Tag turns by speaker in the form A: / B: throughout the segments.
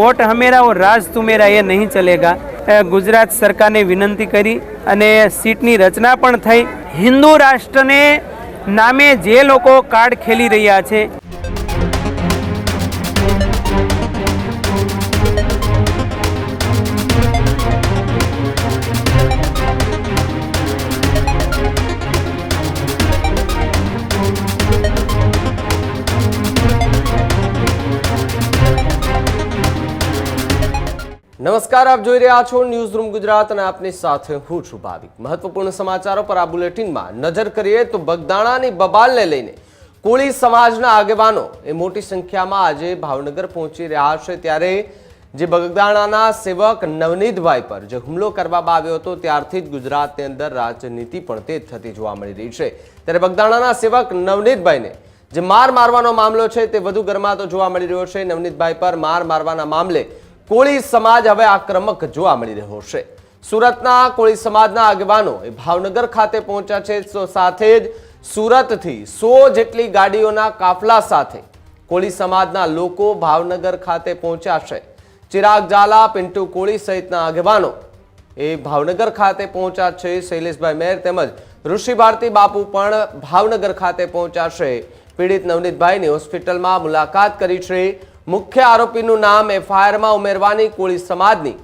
A: Vote હમેરા ઓર રાજ તુમેરા એ નહીં ચલેગા. ગુજરાત સરકારને વિનંતી કરી અને સીટની રચના પણ થઈ. હિન્દુ રાષ્ટ્રને નામે જે લોકો કાર્ડ ખેલી રહ્યા છે
B: નમસ્કાર, આપ જોઈ રહ્યા છો ન્યૂઝ રૂમ ગુજરાત અને આપની સાથે હું છું ભાવિક. મહત્વપૂર્ણ સમાચારો પર આ બુલેટિનમાં નજર કરીએ તો બગદાણાની બબાલને લઈને કોળી સમાજના આગેવાનો એ મોટી સંખ્યામાં આજે ભાવનગર પહોંચી રહ્યા છે ત્યારે જે બગદાણાના સેવક નવનીતભાઈ પર જે હુમલો કરવામાં આવ્યો હતો ત્યારથી જ ગુજરાતની અંદર રાજનીતિ પણ તે થતી જોવા મળી રહી છે. ત્યારે બગદાણાના સેવક નવનીતભાઈને જે માર મારવાનો મામલો છે તે વધુ ગરમાતો જોવા મળી રહ્યો છે. નવનીતભાઈ પર માર મારવાના મામલે કોળી સમાજ હવે આક્રમક જોવા મળી રહ્યો છે. સુરતના કોળી સમાજના આગેવાનો એ ભાવનગર ખાતે પહોંચ્યા છે. સાથે જ સુરતથી સો જેટલી ગાડીઓના કાફલા સાથે કોળી સમાજના લોકો ભાવનગર ખાતે પહોંચ્યા છે. ચિરાગ ઝાલા, પિન્ટુ કોળી સહિતના આગેવાનો એ ભાવનગર ખાતે પહોંચ્યા છે. શૈલેષભાઈ મેર તેમજ ઋષિ ભારતી બાપુ પણ ભાવનગર ખાતે પહોંચ્યા છે. પીડિત નવનીતભાઈની હોસ્પિટલમાં મુલાકાત કરી છે. મુખ્ય આરોપીનું નામ એફઆઈઆરમાં ઉમેરવાની કોળી સમાજની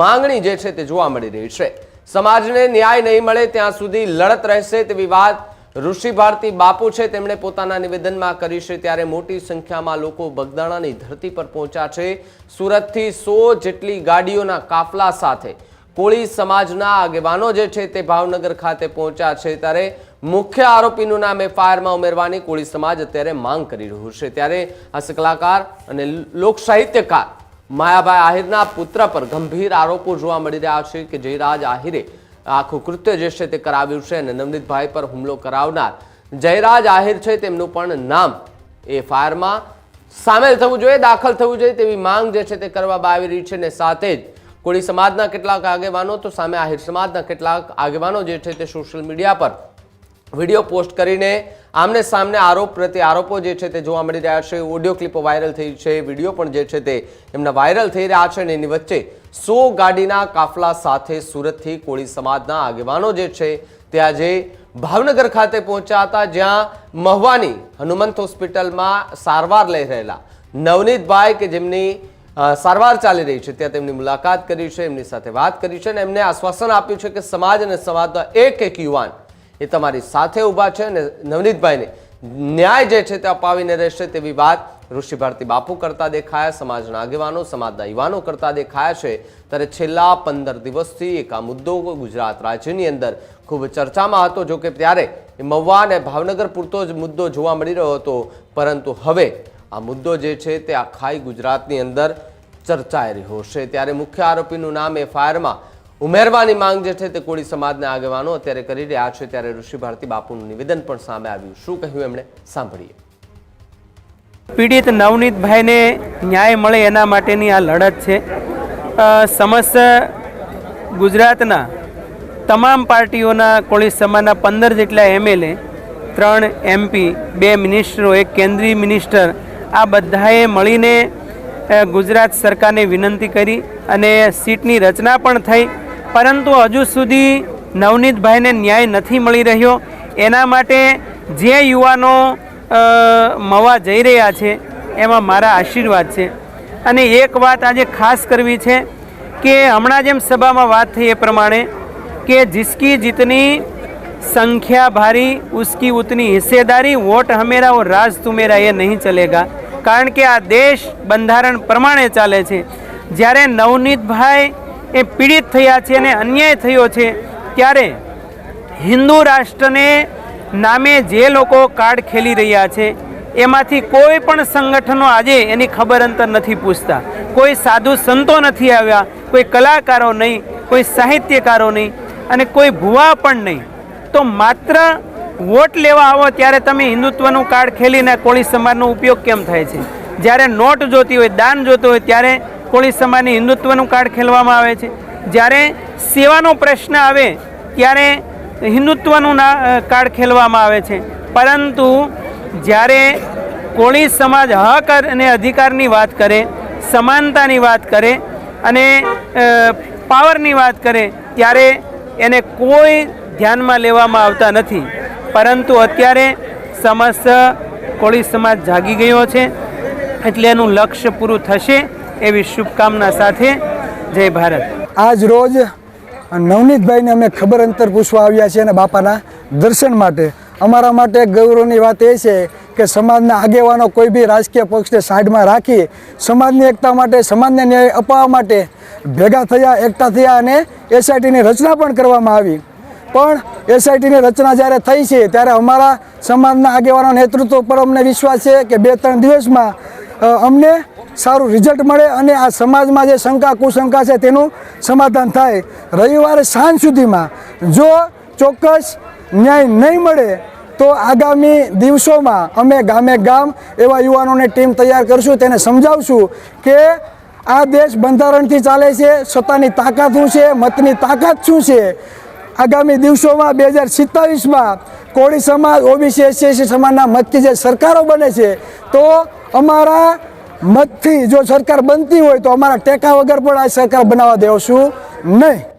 B: માંગણી જે છે તે જોવા મળી રહી છે. સમાજને ન્યાય નહીં મળે ત્યાં સુધી લડત રહેશે તેવી વાત ઋષિ ભારતી બાપુ છે. તેમણે પોતાના નિવેદનમાં કરી છે ત્યારે મોટી સંખ્યામાં લોકો બગદાણાની ધરતી પર પહોંચ્યા છે. સુરતથી સો જેટલી ગાડીઓના કાફલા સાથે કોળી સમાજના આગેવાનો જે છે તે ભાવનગર ખાતે પહોંચ્યા છે. ત્યારે મુખ્ય આરોપીનું નામ એફઆઈઆરમાં ઉમેરવાની કોળી સમાજ અત્યારે માંગ કરી રહ્યું છે. ત્યારે હાસ્ય કલાકાર અને લોક સાહિત્યકાર માયાભાઈ આહિરના પુત્ર પર ગંભીર આરોપો જોવા મળી રહ્યા છે કે જયરાજ આહિરે આખું કૃત્ય જે છે તે કરાવ્યું છે અને નવનીતભાઈ પર હુમલો કરાવનાર જયરાજ આહિર છે તેમનું પણ નામ એ ફાયરમાં સામેલ થવું જોઈએ, દાખલ થવું જોઈએ તેવી માંગ જે છે તે કરવામાં આવી રહી છે અને સાથે જ કોળી સમાજના કેટલાક આગેવાનો તો સામે આહિર સમાજના કેટલાક આગેવાનો જે છે તે સોશિયલ મીડિયા પર વીડિયો પોસ્ટ કરીને આમને સામને આરોપ પ્રત્યે આરોપો જે છે તે જોવા મળી રહ્યા છે. ઓડિયો ક્લિપો વાયરલ થઈ છે. વીડિયો પણ જે છે તે એમના વાયરલ થઈ રહ્યા છે અને એની વચ્ચે સો ગાડીના કાફલા સાથે સુરતથી કોળી સમાજના આગેવાનો જે છે તે આજે ભાવનગર ખાતે પહોંચ્યા હતા, જ્યાં મહવાની હનુમંત હોસ્પિટલમાં સારવાર લઈ રહેલા નવનીતભાઈ કે જેમની સારવાર ચાલી રહી છે. ત્યાં તેમની મુલાકાત કરી છે, એમની સાથે વાત કરી છે અને એમને આશ્વાસન આપ્યું છે કે સમાજ અને સમાજના એક એક યુવાન એ તમારી સાથે ઊભા છે અને નવનીતભાઈને ન્યાય જે છે તે અપાવીને રહેશે તેવી વાત ઋષિ ભારતી બાપુ કરતા દેખાયા, સમાજના આગેવાનો, સમાજના યુવાનો કરતા દેખાયા છે. ત્યારે છેલ્લા પંદર દિવસથી એક આ મુદ્દો ગુજરાત રાજ્યની અંદર ખૂબ ચર્ચામાં હતો. જો કે ત્યારે એ મહુવા અને ભાવનગર પૂરતો જ મુદ્દો જોવા મળી રહ્યો હતો. પરંતુ હવે આ મુદ્દો જે છે તે આખાઈ ગુજરાતની અંદર ચર્ચાઈ રહ્યો છે. ત્યારે મુખ્ય આરોપીનું નામ એફઆઈઆરમાં ઉમેરવાની માંગ જે છે તે કોળી સમાજના આગેવાનો અત્યારે કરી રહ્યા છે, ત્યારે ઋષિ ભારતી બાપુનું નિવેદન પણ સામે આવ્યું. શું કહ્યું એમણે? સાંભળીએ.
A: પીડિત નવનીતભાઈને ન્યાય મળે એના માટેની આ લડત છે. સમસ્ત ગુજરાતના તમામ પાર્ટીઓના કોળી સમાજના પંદર જેટલા એમએલએ ત્રણ એમપી બે મિનિસ્ટરો, એક કેન્દ્રીય મિનિસ્ટર, આ બધાએ મળીને ગુજરાત સરકારને વિનંતી કરી અને સીટની રચના પણ થઈ. પરંતુ હજુ સુધી નવનીતભાઈને ન્યાય નથી મળી રહ્યો. એના માટે જે યુવાનો મવા જઈ રહ્યા છે, એમાં મારા આશીર્વાદ છે. અને એક વાત આજે ખાસ કરવી છે કે હમણાં જેમ સભામાં વાત થઈ એ પ્રમાણે કે જિસકી જીતની સંખ્યા ભારી, ઉસકી ઉતની હિસ્સેદારી, વોટ હમેરા ઓ રાજ તુમેરા એ નહીં ચલેગા. કારણ કે આ દેશ બંધારણ પ્રમાણે ચાલે છે. જ્યારે નવનીતભાઈ એ પીડિત થયા છે અને અન્યાય થયો છે, ત્યારે હિન્દુ રાષ્ટ્રને નામે જે લોકો કાર્ડ ખેલી રહ્યા છે, એમાંથી કોઈ પણ સંગઠનો આજે એની ખબર અંતર નથી પૂછતા. કોઈ સાધુ સંતો નથી આવ્યા, કોઈ કલાકારો નહીં, કોઈ સાહિત્યકારો નહીં, અને કોઈ ભુવા પણ નહીં. તો માત્ર વોટ લેવા આવો ત્યારે તમે હિન્દુત્વનું કાર્ડ ખેલીને કોળી સમાજનો ઉપયોગ કેમ થાય છે? જ્યારે નોટ જોતી હોય, દાન જોતું હોય, ત્યારે કોળી સમાજની હિન્દુત્વનું કાર્ડ ખેલવામાં આવે છે. જ્યારે સેવાનો પ્રશ્ન આવે, ત્યારે હિન્દુત્વનું ના કાર્ડ ખેલવામાં આવે છે. પરંતુ જ્યારે કોળી સમાજ હક અને અધિકારની વાત કરે, સમાનતાની વાત કરે અને પાવરની વાત કરે, ત્યારે એને કોઈ ધ્યાનમાં લેવામાં આવતા નથી. પરંતુ અત્યારે સમસ્ત કોળી સમાજ જાગી ગયો છે. એટલે એનું લક્ષ્ય પૂરું થશે. એવી શુભકામના સાથે જય ભારત.
C: આજ રોજ નવનીતભાઈને અમે ખબર અંતર પૂછવા આવ્યા છીએ અને બાપાના દર્શન માટે. અમારા માટે ગૌરવની વાત એ છે કે સમાજના આગેવાનો કોઈ બી રાજકીય પક્ષને સાઈડમાં રાખી સમાજની એકતા માટે, સમાજને ન્યાય અપાવવા માટે ભેગા થયા એકતા થયા અને એસઆઈટીની રચના પણ કરવામાં આવી. પણ એસઆઈટીની રચના જ્યારે થઈ છે ત્યારે અમારા સમાજના આગેવાનો નેતૃત્વ પર અમને વિશ્વાસ છે કે બે ત્રણ દિવસમાં અમને સારું રિઝલ્ટ મળે અને આ સમાજમાં જે શંકા, કુશંકા છે તેનું સમાધાન થાય. રવિવારે સાંજ સુધીમાં જો ચોક્કસ ન્યાય નહીં મળે, તો આગામી દિવસોમાં અમે ગામે ગામ એવા યુવાનોને ટીમ તૈયાર કરશું. તેને સમજાવશું કે આ દેશ બંધારણથી ચાલે છે, સત્તાની તાકાત શું છે, મતની તાકાત શું છે? આગામી દિવસોમાં બે હજાર સિત્તાવીસમાં કોળી સમાજ, ઓબીસી, એસસી સમાજના મતથી જે સરકારો બને છે, તો અમારા મતથી જો સરકાર બનતી હોય તો અમારા ટેકા વગર પણ આ સરકાર બનાવવા દેવશું નહીં.